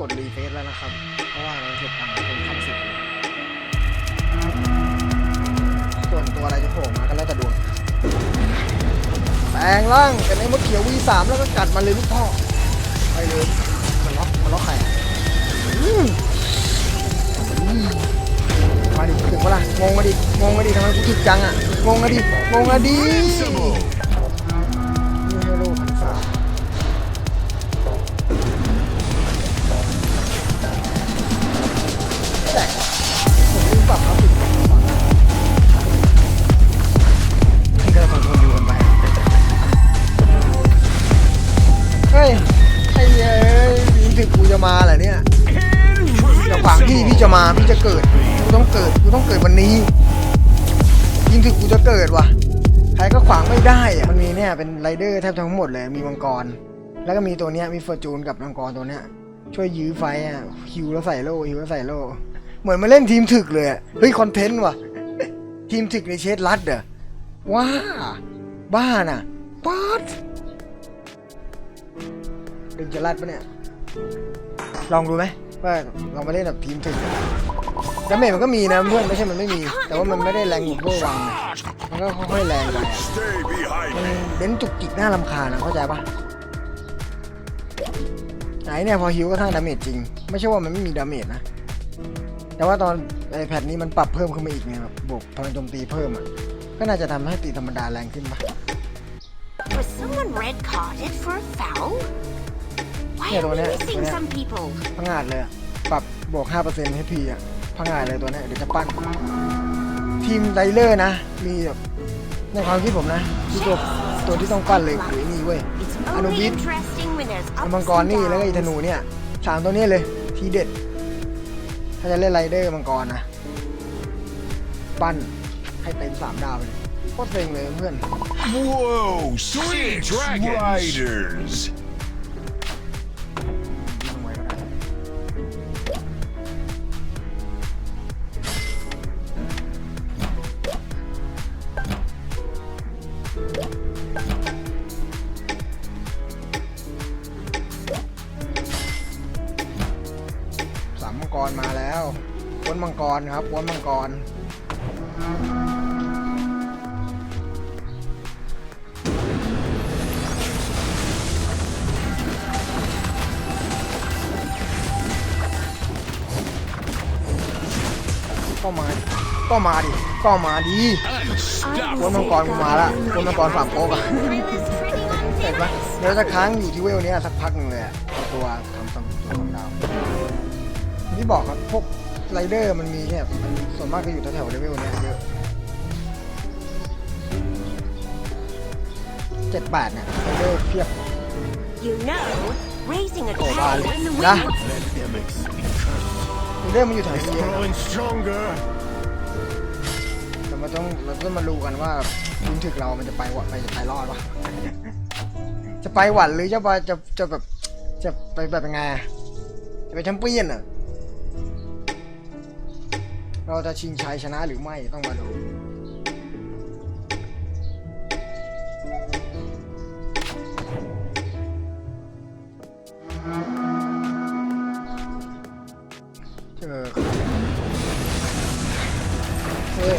กดรีเฟซแล้วนะครับ เพราะว่าเราเก็บตังค์เป็นพันสิบส่วนตัวอะไรจะโผล่มาก็แล้วแต่ดวงแปลงร่างเป็นไอ้มดเขียว V3 แล้วก็กัดมันเลยลูกพ่อไปเลยมันล็อกมันล็อกใครอ่มอืมมาดิถึงเวลางงมาดิงงมาดิทำไมกูถึกจังอะงงมาดิงงมาดิ เป็นไรเดอร์แทบทั้งหมดเลยมีมังกร แล้วก็มีตัวเนี้ยมีเฟอร์จูนกับมังกรตัวเนี้ยช่วยยื้อไฟอะฮิวแล้วใส่โล่ฮิวแล้วใส่โล่เหมือนมาเล่นทีมถึกเลยเฮ้ยคอนเทนต์ว่ะทีมถึกในเชดรัดเหรอว้าบ้าน่ะป๊าดดึงจะรัดปะเนี่ยลองดูไหมว่าลองมาเล่นแบบทีมถึก ดาเมจมันก็มีนะเพื่อนไม่ใช่มันไม่มี แต่ว่ามันไม่ได้แรงเหมือนพวกวังอะมันก็ค่อยๆแรงไปอะ Stay behind มัน me. เบ้นจุกจิกน่ารำคาญนะเข้าใจปะไหนเนี่ยพอฮิวก็สร้างดาเมจจริง ไม่ใช่ว่ามันไม่มีดาเมจนะ แต่ว่าตอนไอแพดนี้มันปรับเพิ่มขึ้นมาอีกไงแบบบวกพลังโจมตีเพิ่มอะก็น่าจะทำให้ตีธรรมดาแรงขึ้นปะ Was someone red carded for a foul? Why Yeah, are the one we there, missing the one there. some people? พังอาจเลยอะปรับบวก5%ให้พีอะ พังอาจเลยตัวเนี้ยเดี๋ยวจะปั้น ทีมไดเลอร์นะ มีแบบในความคิดผมนะคือตัวตัวที่ต้องปั้นเลยคือไอ้นี่เว้ย It's อนุ only บิส interesting when there's ไอ้ ups มังกร and นี่แล้วก็ไอ้ธ downs. นูเนี่ยสามตัวเนี้ยเลยทีเด็ด ถ้าจะเล่นไรเดอร์มังกรนะ ปั้นให้เต็มสามดาวไปเลยโคตรเซ็งเลยเพื่อน Whoa, sweet dragons. riders. รครับวนมังกร ก็มา ก็มาดิ ก็มาดิวนมังกรกูมาละวนมังกรสามโป๊กอะ Thrill is pretty เห็นปะเดี๋ยวจะค้างอยู่ที่เวลเนี้ยสักพักหนึงเลยอะเอาตัวทำสมตัวทำดาวอย่างที่บอกครับพวก ไรเดอร์มันมีเนี่ยมันส่วนมากก็อยู่แถวๆเลเวลเนี้ยเยอะเจ็ดบาทเนี่ยไรเดอร์เพียบ You know, raising a Oh, dragon vale. in the Ya. wind. Let them explain. ไรเดอร์มันอยู่แถวนี้เยอะ Growing stronger. แต่มันต้องเราต้องมาดูกันว่าทีมถึกเรามันจะไปวะไปจะไปรอดปะจะไปหวันหรือจะไปจะจะแบบจะไปแบบยังไงอะจะไปแชมเปี้ยนอะ เราจะชิงชัยชนะหรือไม่ต้องมาดูเจอเฮ้ย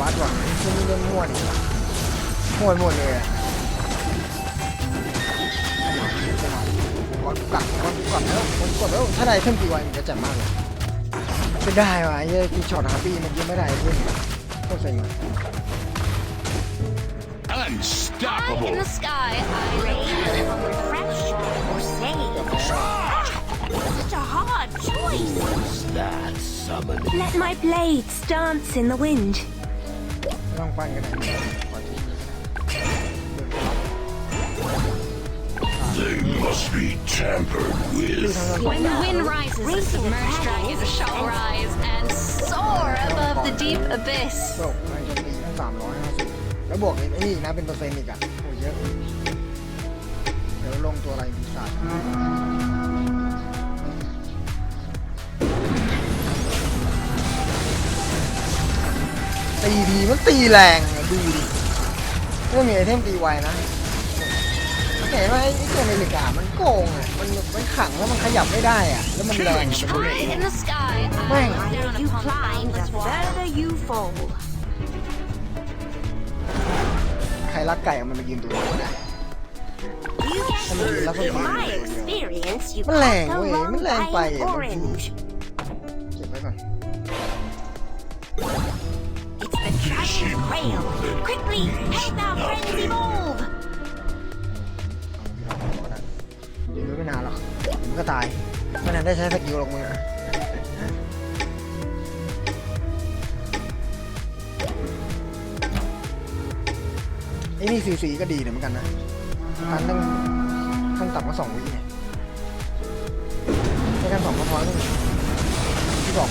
บัสว่ะช่วงนี้เล่นมั่วนี่มั่วหมดเลยอะก่อนกัดก่อนก่อนแล้วก่อนกดแล้วถ้าได้เพิ่มกี่วันมันจะแจ่มมากเลย ไม่ได้ว่ะไอ้เหี้ยกูช็อตหาปีเมื่อกี้ไม่ได้เพื่อนโคตรเซ็งเลย High in Unstoppable. the sky, I raise or refresh or save. Such a hard choice. That summon. Let my blades dance in the wind. ไม่ต้องปั้นกันไหนปล่อยทิ้งเลย They must be tampered ที่ with. ทางนั้น When the wind rises, the Racing a submerged dragon dragon shall rise and soar above the deep abyss. จมตีทั้งสามร้อยห้าสิบแล้วบวกไอ้นี่อีกนะเป็นเปอร์เซ็นต์อีกอะโอ้เยอะ เดี๋ยวลงตัวอะไรมีสัตว์ตีดีมันตีแรงอะดูดิไม่มีไอเทมตีไวนะ ห็นไหมไอ้ไอ้ตัวนาฬิกามันโกงอะ มันมันขังแล้วมันขยับไม่ได้อะ แล้วมันแรงอะมัน High in the sky. Bang. I down You upon the climb, the boundless water. further you fall. ใครรักไก่เอามันมายืนตัวนี้ก็ได้ You get Come on, love In it. my experience, you Nó lèn got the quá vậy, wrong nó lèn kind bay vậy, nó orange. เก็บไว้ก่อน It's the dragon's trail. Quickly, help our friends evolve. นไม่นานหรอกมันก็ตายไม่นานได้ใช้สกิลหรอกมึงอะไอ้นี่สีสีก็ดีเหมือนกันนะการตั้งขั้นต่ำก็สองวิเนี่ยในการสองก็พอแล้วนี่ที่บอก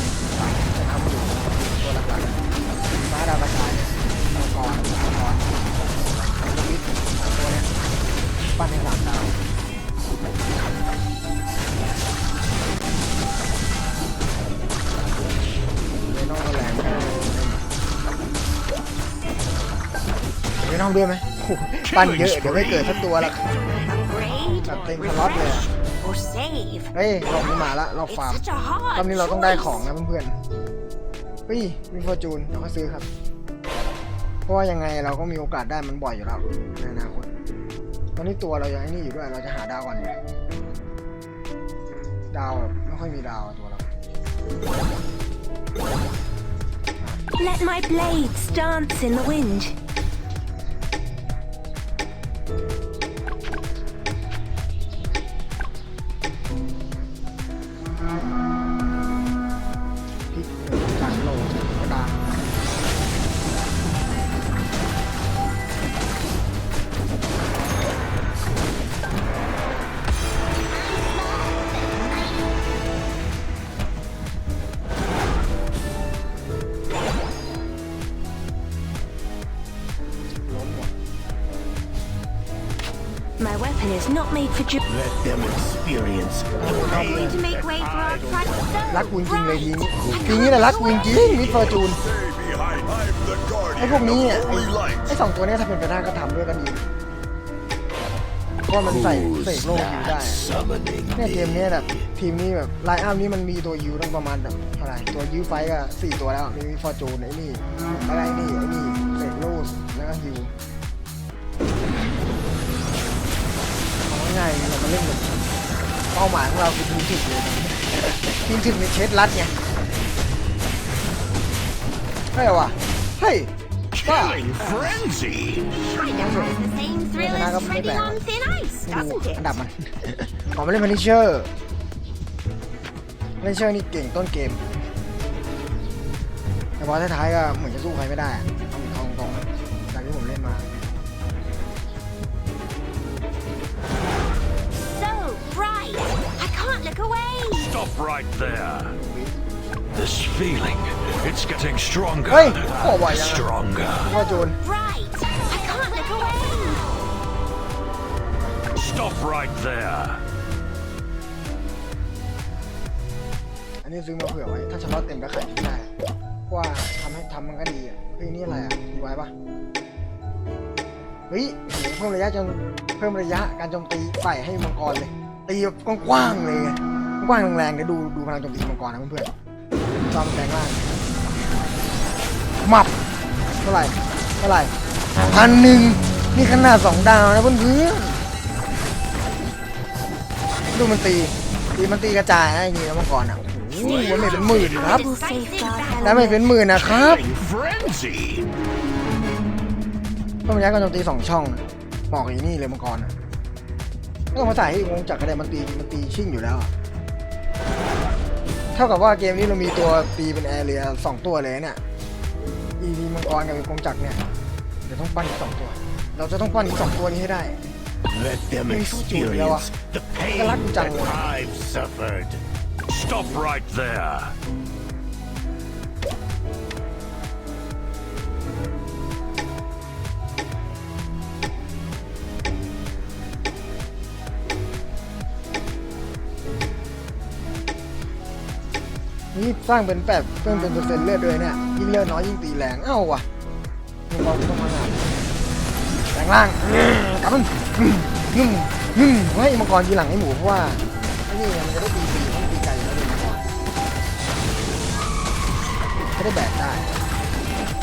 จะทำอยู่ตัวหลักๆฟ้าดาวกระจายมังกรมังกรตัวนี่ยปั้นให้สามดาว นอมก็แรงไม่ได้เวนอมด้วยไหมโอ้โหปั้นเยอะเดี๋ยวไม่เกิดสักตัวละ Upgrade, That thing a lot there. refresh, or save. เฮ้ยรอบนี้มาละรอบ It's ฟาร์ม such a hard รอบนี้เราต้องได้ choice. ของนะเพื่อนๆเฮ้ยมีฟอร์จูนเดี๋ยวก็ซื้อครับ เพราะว่ายังไงเราก็มีโอกาสได้มันบ่อยอยู่แล้วในอนาคตต อนนี้ตัวเรายังไอ้นี่อยู่ด้วย เราจะหาดาวก่อนเนี่ยดาวแบบไม่ค่อยมีดาวอะตัวเรา Let my blades dance in the wind. Not made for ju- Let them experience Going to make way for our front รักกูจริงๆเลยทีนี้ทีนี้แหละรักกูจริงๆมิดฟอร์จูน Stay behind. I'm the ไอ้ guardian พวกนี้อะ of ไอ้ holy light. ไอ้สองตัวเนี้ยถ้าเป็นไปได้ก็ทำด้วยกันดีเพราะว่ามันใส่เสกโลกยูได้ summoning เนี่ยเกมเนี้ยแบบทีมนี้แบบไลน์อัพนี้มันมีตัวยูตั้งประมาณแบบเท่าไหร่ตัวยูไฟก็สี่ตัวแล้วมีฟอร์จูนไอ้นี่อะไรนี่ไอ้นี่เสกโลกแล้วก็ฮิ ง่ายๆเรามาเล่นแบบเป้าหมายของเราคือทีมถึกเลยทีมถึกในเคสลัดไงเฮ้ยว่ะเฮ้ยบ้า Killing frenzy. Kind of has the same thrill Yes, and I got as my treading back. on thin ice, ไม่รู้ doesn't อั it? นดับมัน ขอมาเล่นพันิเชอร์พันิเชอร์นี่เก่งต้นเกม แต่พอท้ายๆก็เหมือนจะสู้ใครไม่ได้อะ I can't look away. Stop right there. This feeling, it's getting stronger. เฮ้ยโอ้บ่อยยังอะ Stronger. พ่อจูน Bright. I can't look away. Stop right there. อันนี้ซื้อมาเผื่อไว้ ถ้าเฉพาะเต็มก็ขายทิ้งได้ว่าทำให้ทำมันก็ดีอะเฮ้ยนี่อะไรอะดีไว้ปะเฮ้ยโหเพิ่มระยะจนเพิ่มระยะการโจมตีใส่ให้มังกรเลย ตีแบบกว้างๆเลยไงกว้างแรงๆเดี๋ยวดูดูพลังโจมตีมังกรนะเพื่อนๆจอมแปลงร่างหมับเท่าไหร่เท่าไหร่พันหนึ่งนี่ขนาดสองดาวนะเพื่อนๆดูมันตีตีมันตีกระจายนะอย่างงี้นะมังกรอะโอ้โหมันเป็นหมื่นครับแล้วไม่เป็นหมื่นนะครับ Killing frenzy. เพิ่มระยการโจมตีสองช่องนะเหมาะกับอีนี่เลยมังกรอะ ไม่ต้องมาใส่ให้วงจักรกระเด็นมันตีมันตีชิ่งอยู่แล้วอะเท่ากับว่าเกมนี้เรามีตัวตีเป็นแอร์เรียสองตัวเลยนะเนี่ยอีนีมังกรกับกงจักรเนี่ยเดี๋ยวต้องปั้นอีกสองตัว เราจะต้องปั้นอีกสองตัวนี้ให้ได้ Let them Hey, experience the pain Galak that Jungle. I've suffered. Stop right there. นี่สร้างเป็นแปดเพิ่มเป็นเปอร์เซ็นต์เลือดด้วยเนี่ยยิ่งเลือดน้อยยิ่งตีแรงเอ้าว่ะมังกรต้องมาหาแรงล่างกลับมันนุ่มนุ่มให้มังกรทีหลังให้หมูเพราะว่าไอ้นี่มันจะได้ตีฟรีต้องตีไกลอยู่แล้วเลยมังกรไม่ได้แบกได้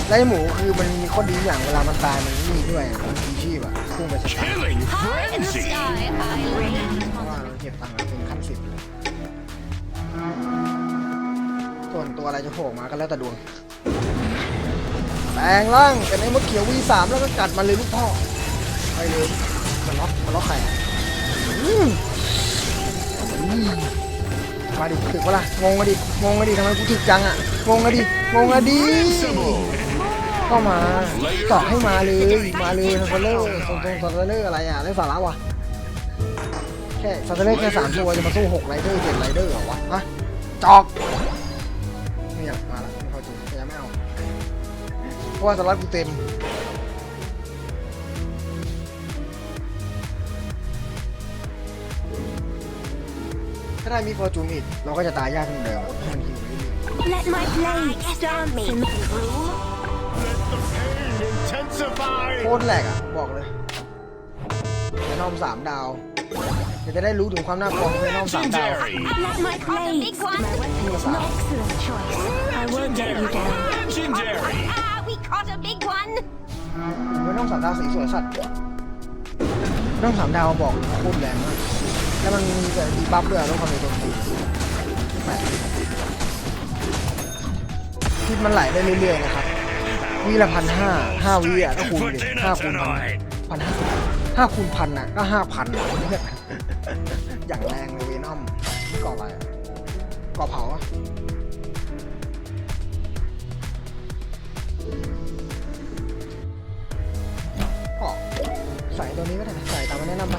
แล้วไอ้หมูคือมันมีข้อดีอย่างเวลามันตายมันนี่ด้วยอะมันมีชีพอะพุ่งไปสตาร์ท Killing High in the frenzy. sky, I look เพราะว่าเราเก็บตังค์เป็นขั้นสิบเลย ส่วนตัวอะไรจะโผล่มาก็แล้วแต่ดวง แปลงร่างแต่ในมดเขียว V3 แล้วก็กัดมันเลยลูกพ่อไปเลยมันล็อกมันล็อกใครอะอืมมาดิถึกปะล่ะงงอะดิงงอะดิทำไมกูถึกจังอะงงอะดิงงอะดิ Invincible. เข้ามาตอกให้มาเลยมาเลยซัตเลอร์ตรงตรงซัตเลอร์อะไรอะเรื่องสาระวะแค่ซัตเลอร์แค่สามตัวจะมาสู้หกไรเดอร์เจ็ดไรเดอร์เหรอวะฮะจอก ราะว่าสล็อตกูเต็มถ้าได้มีฟอร์จูนอีกเราก็จะตายยากขึ้นเดิมให้มันหิวเรื่อย Let my blade dance in the room. Intensify. ๆโคตรแหลกอะ บอกเลยเวนอมสามดาวเดี๋ยวจะได้รู้ถึงความน่ากลัวของเวนอมสามดาว Legendary. Let my blade. My weapon is an excellent choice. I won't let you down. Legendary. Caught a big one. เวนอมสามดาวสีสวยสัตว์เวนอมสามดาวบอกเลยโคตรแรงมากแล้วมันมีแต่ดีบัฟด้วยอะต้องความเร็วโจมตีแปลกพิษมันไหลได้เรื่อยๆนะครับวีละพันห้าห้าวีอะก็คูณดิห้าคูณพันพันห้าห้าคูณพันอะก็ห้าพันอย่างแรงเลยเวนอมก่ออะไรก่อเผาอะ ใส่ตัวนี้ก็ได้ใส่ตามมาแนะนำไป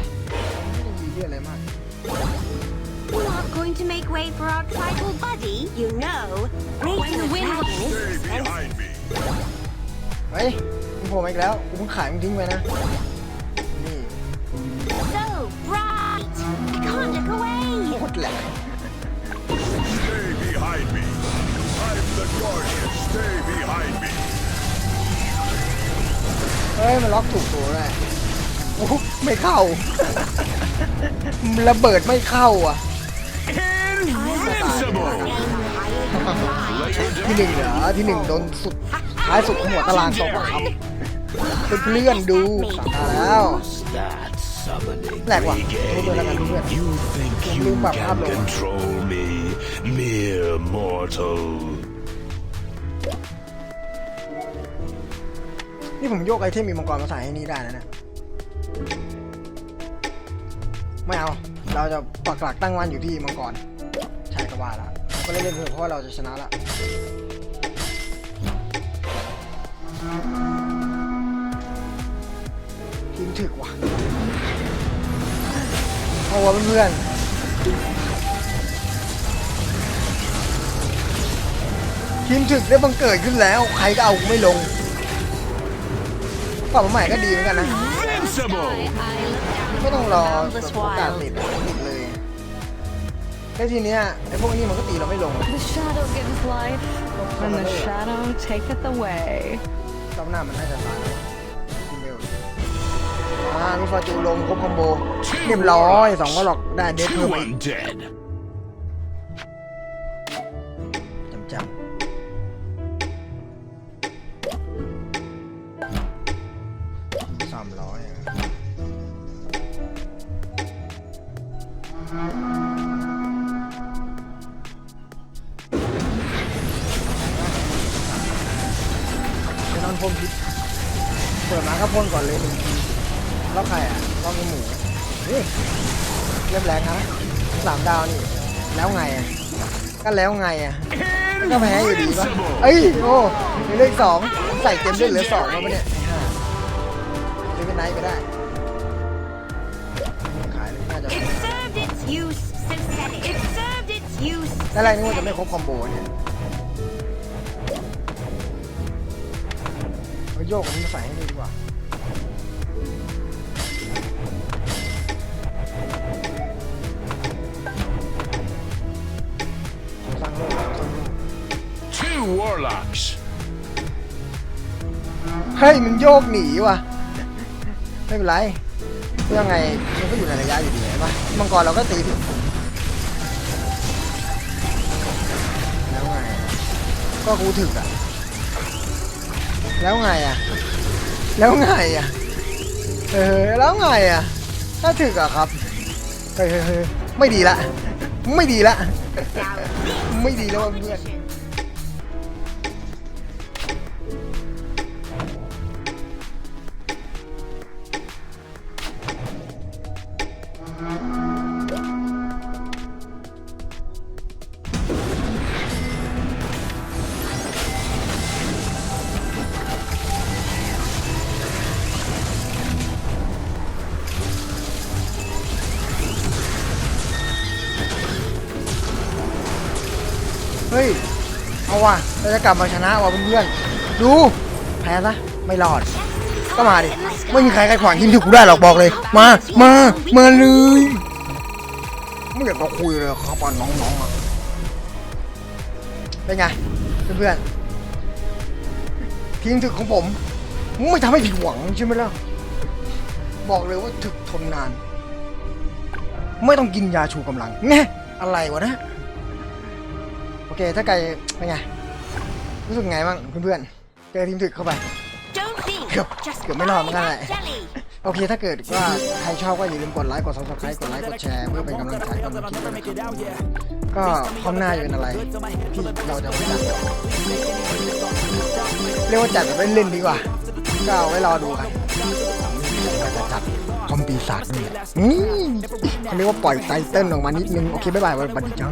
ไม่ได้มีเรื่องอะไรมาก Not going to make way for our tribal buddy, you know. When the wind Dragon is Stay behind me. เฮ้ยมึงโผล่มาอีกแล้วกูเพิ่งขายมึงทิ้งไปนะ นี่ so bright. I can't look away. โคตรแหลก Stay behind me. I'm the guardian. Stay behind me. เฮ้ย มันล็อกถูกตัวเลย โอ้โหไม่เข้า ระเบิดไม่เข้าอะ Invincible. ที่หนึ่งเหรอที่หนึ่งโดนสุดท้ายสุดของหัวตารางตกอะครับเป็นเพื่อนๆดูสามตาแล้ว That summoning แหลกว่ะทุบเลยแล้วกันเพื่อน You think Yung you luma, can Pablo. control me, mere mortal? นี่ผมโยกไอเทมมีมังกรมาใส่ให้นี่ได้นะเนี่ย ไม่เอา เราจะปักหลักตั้งวันอยู่ที่มังกร ใช่ก็ว่าละเราก็เล่นเพื่อะเพราะว่าเราจะชนะละทีมถึกว่ะเอาวะเพื่อนๆทีมถึกได้บังเกิดขึ้นแล้ว ใครก็เอาไม่ลงปรับมาใหม่ก็ดีเหมือนกันนะ Invincible. I look ไม่ต้องรอ boundless โอกาสติด wild. อะติดเลยแค่ทีเนี้ยไอ้พวกนี้มันก็ตีเราไม่ลง The shadow gives life, and the shadow taketh away. รอบหน้ามันน่าจะตายแล้วทีเมลอ่ามีฟอร์จูนลงครบคอมโบเรียบร้อยสองก็หลอกได้เดทเพิ่ม แล้วใครอะรอบนี้หมูเฮ้ยเรียบแรงนะสามดาวนี่ แล้วไงอะก็แล้วไงอะก็แพ้อยู่ดีปะเอ้ยโอ้มีเลขสองใส่เต็มด้วยเหลือสองแล้วปะเนี่ยไอ้ห่าซื้อเป็นไนท์ไปได้ขายน่าจะ It served its use, synthetic. It served its use. แล้วแรนึกว่าจะไม่ครบคอมโบเนี่ยเอาโยกอันมาใส่ให้ดีกว่า Two warlocks. เฮ้ยมันโยกหนีว่ะ ไม่เป็นไรยังไงมันก็อยู่ในระยะอยู่ดีใช่ปะมังกรเราก็ตีถึงแล้วไง ก็กูถึกอะแล้วไงอะแล้วไงอะเออแล้วไงอะถ้าถึกอะครับ เฮ้ยเฮ้ยเฮ้ยไม่ดีละ ไม่ดีละ ไม่ดีแล้วว่ะเพื่อน เฮ้ย เอาว่ะเราจะกลับมาชนะว่ะเพื่อนๆดู แพ้ซะไม่รอด ก็มาดิ ไม่มีใครใครขวางทีมที่กูได้หรอกบอกเลย มา มา มาเลยไม่อยากมาคุยเลยครับอะน้องๆอะเป็นไงเพื่อนๆทีมถึกของผมไม่ทำให้ผิดหวังใช่ไหมล่ะ บอกเลยว่าถึกทนนาน ไม่ต้องกินยาชูกำลังแน่อะไรวะนะ อเค ถ้าไกลเป็นไง รู้สึกไงบ้างเพื่อนๆ เจอทีมถึกเข้าไป Don't think. Yep. Just Yep, buy mới làm cái that này. jelly. โอเค ถ้าเกิดว่าใครชอบก็อย่าลืมกดไลค์ กด subscribe กดไลค์ กดแชร์ เพื่อเป็นกำลังใจให้กับคลิปด้วยนะครับก็คอมหน้าจะเป็นอะไร ที่เราจะไม่จัดเรียกว่าจัดแบบเล่นๆดีกว่า ก็เอาไว้รอดูกันว่าจะจัดคอมปีศาจนี่แหละนี่เขาเรียกว่าปล่อยไตเติ้ลออกมานิดนึง โอเคบ๊ายบายวันบัดดีจ้า